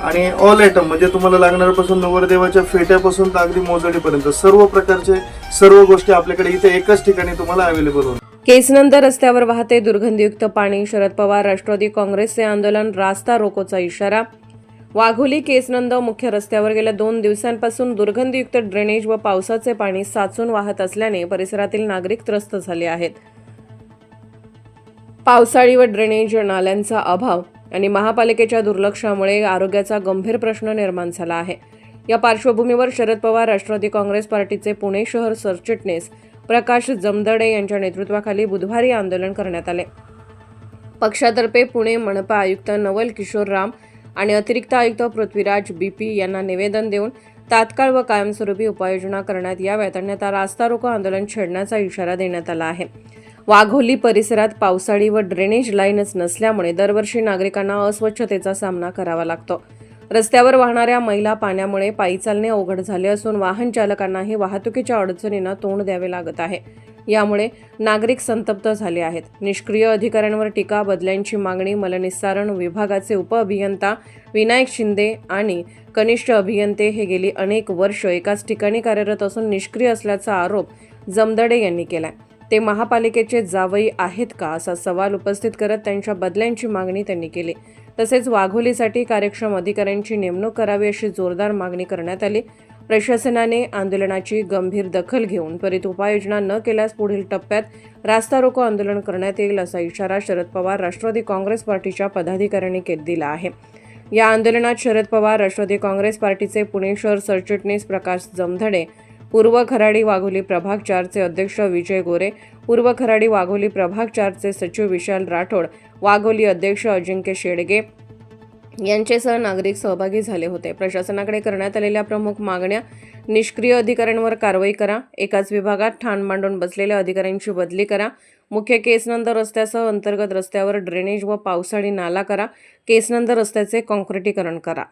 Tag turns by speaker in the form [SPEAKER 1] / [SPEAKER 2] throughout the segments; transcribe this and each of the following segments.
[SPEAKER 1] आणि all item म्हणजे तुम्हाला लागणाऱ्यापासून नवरदेवाच्या फेट्यापासून तर अगदी मोजडीपर्यंत सर्व प्रकारचे सर्व गोष्टी आपल्याकडे इथे एकाच ठिकाणी तुम्हाला अवेलेबल होणार.
[SPEAKER 2] केसनंद रस्त्यावर वाहते दुर्गंधीयुक्त पाणी शरद पवार राष्ट्रवादी काँग्रेसचे आंदोलन रास्ता रोकोचा इशारा. वाघोली केसनंद मुख्य रस्त्यावर गेल्या दोन दिवसांपासून दुर्गंधीयुक्त ड्रेनेज व पावसाचे पाणी साचून वाहत असल्याने परिसरातील नागरिक त्रस्त झाले आहेत. पावसाळी व ड्रेनेज नाल्यांचा अभाव. आणि महापालिकेच्या दुर्लक्षामुळे आरोग्याचा गंभीर प्रश्न निर्माण झाला आहे. या पार्श्वभूमीवर शरद पवार राष्ट्रवादी काँग्रेस पार्टीचे पुणे शहर सरचिटणीस प्रकाश जमदडे यांच्या नेतृत्वाखाली बुधवारी आंदोलन करण्यात आले. पक्षातर्फे पुणे मनपा आयुक्त नवल किशोर राम आणि अतिरिक्त आयुक्त पृथ्वीराज बीपी यांना निवेदन देऊन तात्काळ व कायमस्वरूपी उपाययोजना करण्यात याव्यात अन्यथा रास्ता रोको आंदोलन छेडण्याचा इशारा देण्यात आला आहे. वाघोली परिसरात पावसाळी व ड्रेनेज लाईनच नसल्यामुळे दरवर्षी नागरिकांना अस्वच्छतेचा सामना करावा लागतो. रस्त्यावर वाहणाऱ्या मैला पाण्यामुळे पायी चालणे अवघड झाले असून वाहन चालकांनाही वाहतुकीच्या अडचणींना तोंड द्यावे लागत आहे. यामुळे नागरिक संतप्त झाले आहेत. निष्क्रिय अधिकाऱ्यांवर टीका बदल्यांची मागणी मलनिस्सारण विभागाचे उपअभियंता विनायक शिंदे आणि कनिष्ठ अभियंते हे गेली अनेक वर्ष एकाच ठिकाणी कार्यरत असून निष्क्रिय असल्याचा आरोप जमदडे यांनी केलाय. ते महापालिकेचे जावई आहेत का असा सवाल उपस्थित करत त्यांच्या बदल्यांची मागणी त्यांनी केली. तसेच वाघोलीसाठी कार्यक्षम अधिकाऱ्यांची नेमणूक करावी अशी जोरदार मागणी करण्यात आली. प्रशासनाने आंदोलनाची गंभीर दखल घेऊन त्वरित उपाययोजना न केल्यास पुढील टप्प्यात रास्ता रोको आंदोलन करण्यात येईल असा इशारा शरद पवार राष्ट्रवादी काँग्रेस पार्टीच्या पदाधिकाऱ्यांनी के- दिला आहे. या आंदोलनात शरद पवार राष्ट्रवादी काँग्रेस पार्टीचे पुणे शहर सरचिटणीस प्रकाश जमधडे पूर्व खराडी वाघोली प्रभाग चारचे अध्यक्ष विजय गोरे पूर्व खराडी वाघोली प्रभाग चारचे सचिव विशाल राठोड वाघोली अध्यक्ष अजिंक्य शेडगे यांचेसह नागरिक सहभागी झाले होते. प्रशासनाकडे करण्यात आलेल्या प्रमुख मागण्या निष्क्रिय अधिकाऱ्यांवर कारवाई करा एकाच विभागात ठाण मांडून बसलेल्या अधिकाऱ्यांची बदली करा मुख्य केसनंद रस्त्यासह अंतर्गत रस्त्यावर ड्रेनेज व पावसाळी नाला करा केसनंद रस्त्याचे काँक्रिटीकरण करा.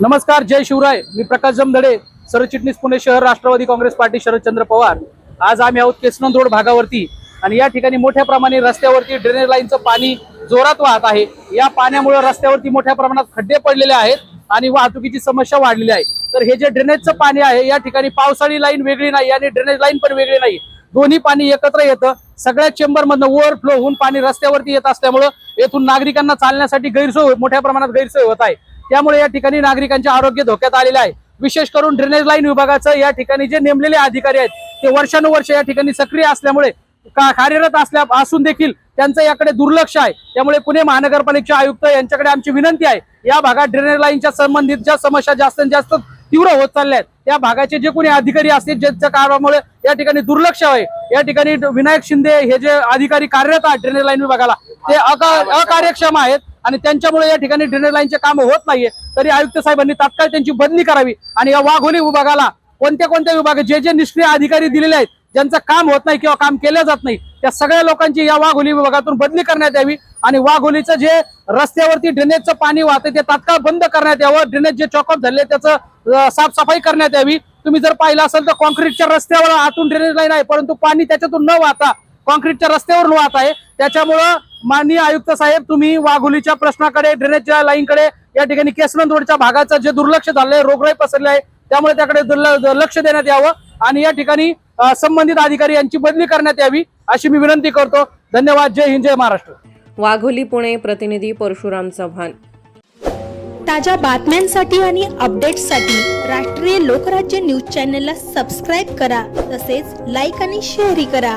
[SPEAKER 3] नमस्कार जय शिवराय. मी प्रकाश जमधडे सरचिटणीस पुणे शहर राष्ट्रवादी काँग्रेस पार्टी शरदचंद्र पवार. आज आम्ही आहोत केसनंद रोड भागावरती. आणि या ठिकाणी मोठ्या प्रमाणे रस्त्यावरती ड्रेनेज लाईनचं पाणी जोरात वाहत आहे. या पाण्यामुळे रस्त्यावरती मोठ्या प्रमाणात खड्डे पडलेले आहेत आणि वाहतुकीची समस्या वाढलेली आहे. तर हे जे ड्रेनेजचं पाणी आहे या ठिकाणी पावसाळी लाईन वेगळी नाही आणि ड्रेनेज लाईन पण वेगळी नाही. दोन्ही पाणी एकत्र येतं. सगळ्या चेंबरमधनं ओव्हरफ्लो होऊन पाणी रस्त्यावरती येत असल्यामुळं येथून नागरिकांना चालण्यासाठी गैरसोय मोठ्या प्रमाणात गैरसोय होत आहे. त्यामुळे या ठिकाणी नागरिकांचे आरोग्य धोक्यात आलेले आहे. विशेष करून ड्रेनेज लाईन विभागाचं या ठिकाणी जे नेमलेले अधिकारी आहेत ते वर्षानुवर्ष या ठिकाणी सक्रिय असल्यामुळे का कार्यरत असल्या असून देखील त्यांचं याकडे दुर्लक्ष आहे. त्यामुळे पुणे महानगरपालिकेचे आयुक्त यांच्याकडे आमची विनंती आहे या भागात ड्रेनेज लाईनच्या संबंधित ज्या समस्या जास्तीत जास्त तीव्र होत चालल्या आहेत त्या भागाचे जे कोणी अधिकारी असतील ज्यांच्या कारणामुळे या ठिकाणी दुर्लक्ष आहे या ठिकाणी विनायक शिंदे हे जे अधिकारी कार्यरत आहेत ड्रेनेज लाईन विभागाला ते अका- अकार्यक्षम आहेत. आणि त्यांच्यामुळे या ठिकाणी ड्रेनेज लाईनचे काम होत नाहीये. तरी आयुक्त साहेबांनी तात्काळ त्यांची बदली करावी आणि या वाघोली विभागाला कोणत्या कोणत्या विभाग जे जे निष्क्रिय अधिकारी दिलेले आहेत ज्यांचं काम होत नाही किंवा काम केलं जात नाही त्या सगळ्या लोकांची या वाघोली विभागातून बदली करण्यात यावी आणि वाघोलीचं जे रस्त्यावरती ड्रेनेजचं पाणी वाहतं ते तात्काळ बंद करण्यात यावं. ड्रेनेज जे चॉकअप झाले त्याचं साफसफाई करण्यात यावी. तुम्ही जर पाहिलं असेल तर कॉन्क्रीटच्या रस्त्यावर आतून ड्रेनेज लाईन आहे परंतु पाणी त्याच्यातून न वाहता कॉन्क्रीटच्या रस्त्यावरून वाहत आहे. त्याच्यामुळं माननीय आयुक्त साहेब तुम्ही वाघोलीच्या प्रश्नाकडे ड्रेनेजच्या लाईनकडे या ठिकाणी केसनंद रोडच्या भागाचं जे दुर्लक्ष झालंय रोगराई पसरली आहे त्यामुळे त्याकडे लक्ष देण्यात यावं आणि या ठिकाणी संबंधित अधिकारी यांची बदली करण्यात यावी अशी मी विनंती करतो. धन्यवाद. जय हिंद जय महाराष्ट्र.
[SPEAKER 2] वाघोली पुणे प्रतिनिधी परशुराम चव्हाण.
[SPEAKER 4] ताज्या बातम्यांसाठी आणि अपडेट्ससाठी राष्ट्रीय लोकराज्य न्यूज चॅनलला सबस्क्राईब करा तसेच लाईक आणि शेअरही करा.